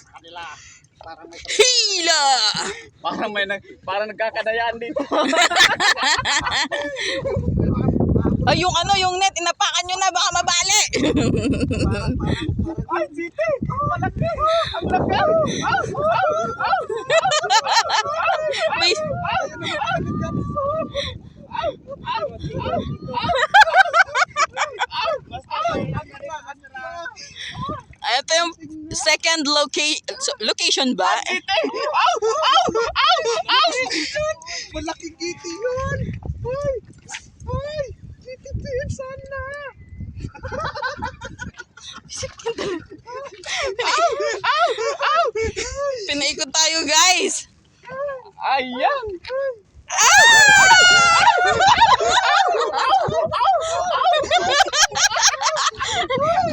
sa kanila. Parang may Hila! Parang may nag, parang nagkakadayaan dito. Ay, yung ano, yung net, inapakan nyo na, baka mabali. Ay, Zite! Malaki! Ang laki! Aw! Aw! Aw! May, Ay, and loca- location ba? Giting! Ow! Oh, Ow! Oh, Ow! Oh, Ow! Malaking giti yun! Hoy! Hoy! Giti tip! Sana! Ow! Ow! Ow! Pinaikot tayo guys! Ayan!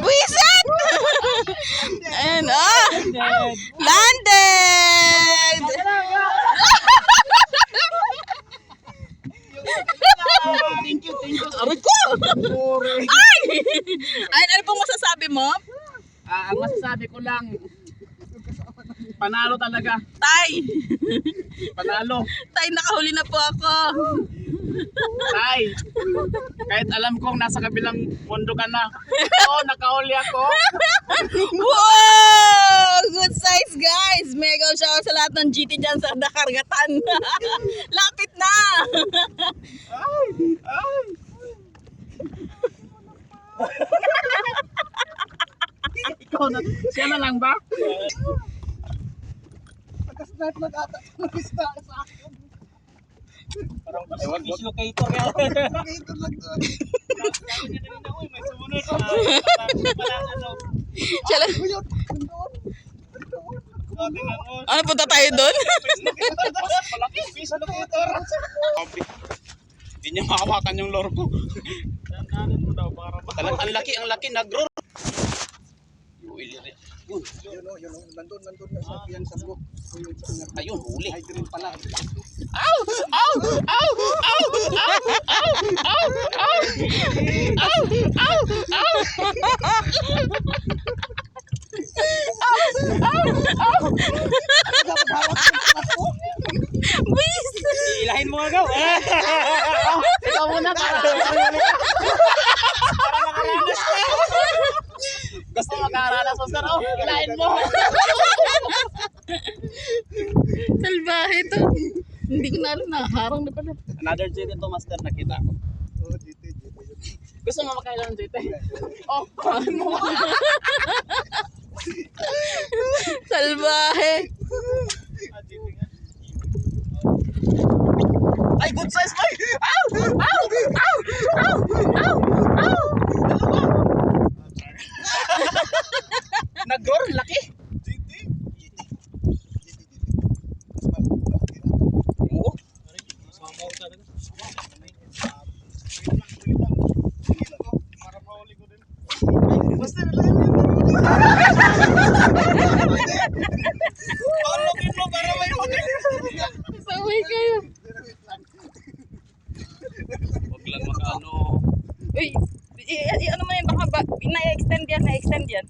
Buisit! And oh! Landed! Thank you, thank you. Aray ko! Ay! Ay, ano pong masasabi mo? Ah, ang masasabi ko lang, panalo talaga. Tay! Panalo. Tay, nakahuli na po ako. Tay, kahit alam kong nasa kabilang mundo ka na. Oo, nakahuli ako. Wow! Good size, guys! Mega shout sa lahat ng GT dyan sa Dakargatan. Lapit na! Ay, ay. Ikaw na, siya na lang ba? Pagkas lahat mag-ata ng isda sa akin. Parang ewan fish locator yan. Ito lang doon. May sumunod. Siya lang tayo doon? Ano, Hindi niya makawakan yung lore ko. Dandanin mo daw para? Talagang ang laki, ang laki. Nagro. Yun. Oh, yun o, yun o. Nandun, nandun. Sa sa book. Ayun, huli. Ay, green pala. Ow! Ow! Ilahin mo agaw. Ikaw muna para para makaranas ka. Gusto makaranas mo sir. Oh, ilahin mo. Salbahe to. Hindi ko na alam na harang na pala. Another JT to master nakita ko. Oh, dito, dito. yun. Gusto mo makailan JT? Oh, kain mo. Salbahe. Ay, good size boy. Ow! Ow! Ow! Ow! Ow! Ow! Nag-roar, laki. Mas malaki na. Oo. Basta lang yun. Palukin mo para may huli. Saway kayo. Huwag lang makano. Uy, i- i- ano mo yan, baka ba, na-extend yan, na-extend yan.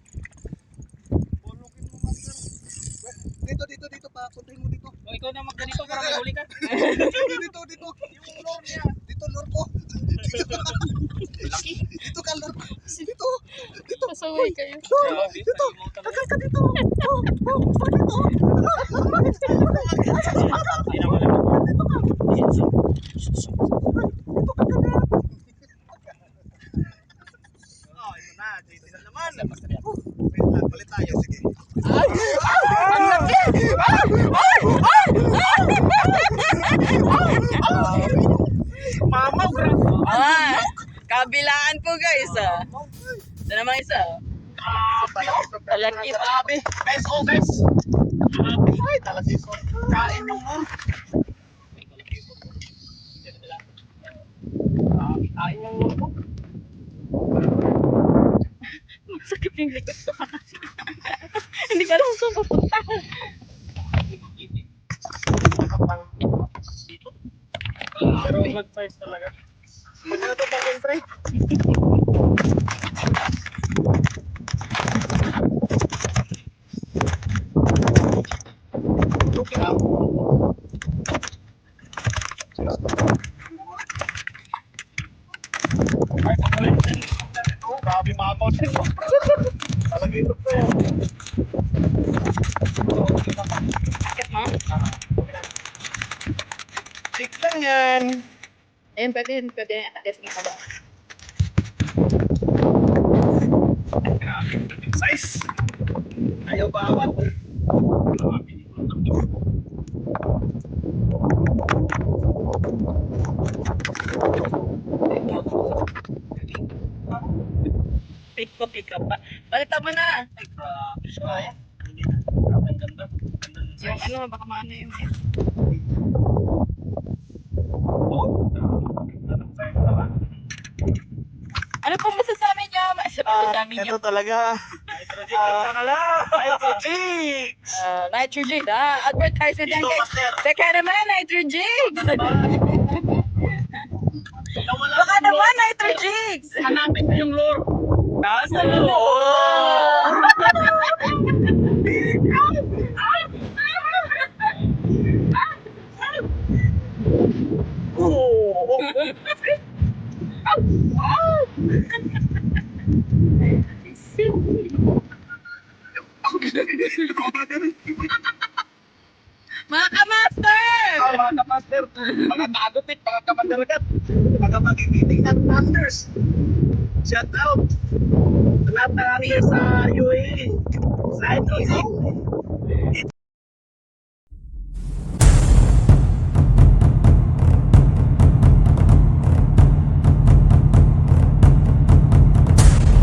Dito, dito, dito pa. Puntahin mo dito. O ikaw na magganito para may huli ka. Dito, dito, dito. Yung lore niya. Dito, lord ko. Laki. Dito ka, lord. Dito. Dito. Pasaway kayo. Dito. Tagal ka dito. Oh, oh, dito. Dito ka kagad. Oh, ito na. Dito na naman. Wait lang, palit tayo. Sige. Mama, grabe. Ah, kabilaan po guys ah. Ito naman isa. Talaki. Grabe. Guys, oh guys. Ay, talaga ito. Kain mo mo. Kain mo mo. Sakit yung likod ko. Hindi ka alam saan pupunta. Pero good size talaga. Ano to pa, Pre? Mabaw din mo. Talagay ito po. Bakit mo? Tik lang yan. Ayun, pwede, pwede. Ates ka ba? Size. Ayaw bawat. Pick ko, pick up pa. Balita mo na. Yung ano, baka maano yung... Ano po masasabi niyo? Masasabi niyo? Ito talaga. Ah, nitrogen. Uh, nitrogen. Ah, advertisement yan Ito, guys. master. Teka naman, nitrogen. Nawala Baka naman, nitrogen. Hanapin mo yung lure. Nasa loob. Mga ka-master! Mga kapatid, mga tagutit, mga kamandaragat, mga magigiting ng masters. Shout out sa lahat na nariyan sa UAE. Sa Ito,